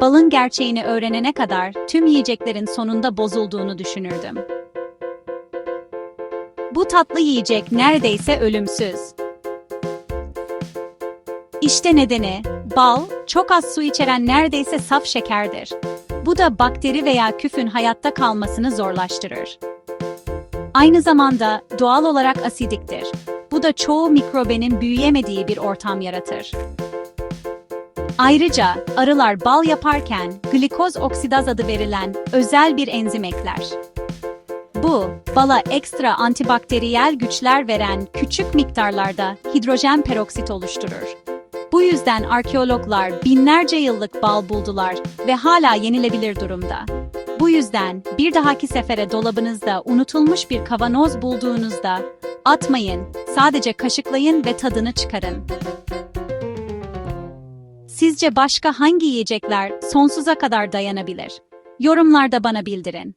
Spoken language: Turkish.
balın gerçeğini öğrenene kadar tüm yiyeceklerin sonunda bozulduğunu düşünürdüm. Bu tatlı yiyecek neredeyse ölümsüz. İşte nedeni, bal, çok az su içeren neredeyse saf şekerdir. Bu da bakteri veya küfün hayatta kalmasını zorlaştırır. Aynı zamanda doğal olarak asidiktir. Bu da çoğu mikrobenin büyüyemediği bir ortam yaratır. Ayrıca arılar bal yaparken glikoz oksidaz adı verilen özel bir enzim ekler. Bu, bala ekstra antibakteriyel güçler veren küçük miktarlarda hidrojen peroksit oluşturur. Bu yüzden arkeologlar binlerce yıllık bal buldular ve hala yenilebilir durumda. Bu yüzden bir dahaki sefere dolabınızda unutulmuş bir kavanoz bulduğunuzda atmayın, sadece kaşıklayın ve tadını çıkarın. Sizce başka hangi yiyecekler sonsuza kadar dayanabilir? Yorumlarda bana bildirin.